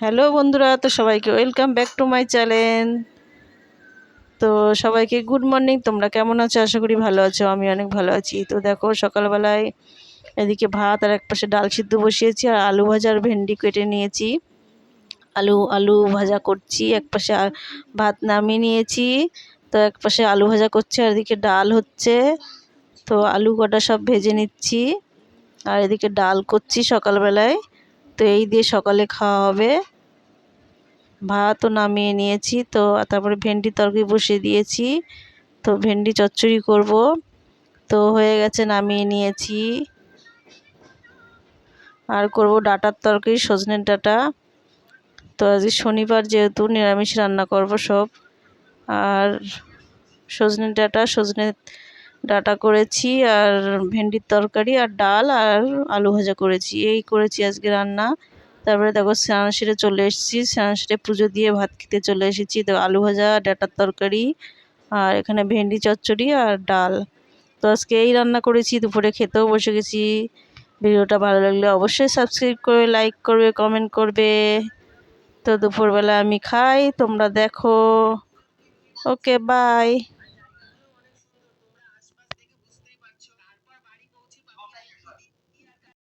Hello বন্ধুরা, তো সবাইকে welcome back to my channel. তো সবাইকে গুড মর্নিং, তোমরা কেমন আছো? আশা করি ভালো আছো, আমি অনেক ভালো আছি। তো দেখো, সকালবেলায় এদিকে ভাত আর এক পাশে ডাল সিদ্ধ বসিয়েছি আর আলু ভাজার ভেন্ডি কেটে নিয়েছি। আলু আলু ভাজা করছি এক পাশে ভাত নামিয়ে নিয়েছি, তো এক পাশে আলু ভাজা করছি আর এদিকে ডাল হচ্ছে। তো আলু কটা সব ভেজে নিচ্ছি, আর এদিকে ডাল করছি সকালবেলায়। তো এই দিয়ে সকালে খাওয়া হবে। ভাতও নামিয়ে নিয়েছি, তো তারপরে ভেন্ডি তরকারি বসিয়ে দিয়েছি। তো ভেন্ডি চচ্চড়ি করব। তো হয়ে গেছে, নামিয়ে নিয়েছি। আর করব ডাটার তরকারি সজনের ডাটা। তো আজকে শনিবার যেহেতু নিরামিষ রান্না করব সব। আর সজনে ডাটা, সজনে ডাটা করেছি আর ভেন্ডির তরকারি আর ডাল আর আলু ভাজা করেছি। এই করেছি আজকে রান্না। তারপরে দেখো স্নান চলে এসেছি। স্নান পুজো দিয়ে ভাত খেতে চলে এসেছি। তো আলু ভাজা, ডাটার তরকারি আর এখানে ভেন্ডি চচ্চড়ি আর ডাল। তো আজকে এই রান্না করেছি। দুপুরে খেতেও বসে গেছি। ভিডিওটা ভালো লাগলে অবশ্যই সাবস্ক্রাইব করবে লাইক করবে কমেন্ট করবে। তো দুপুরবেলা আমি খাই। তোমরা দেখো। Okay bye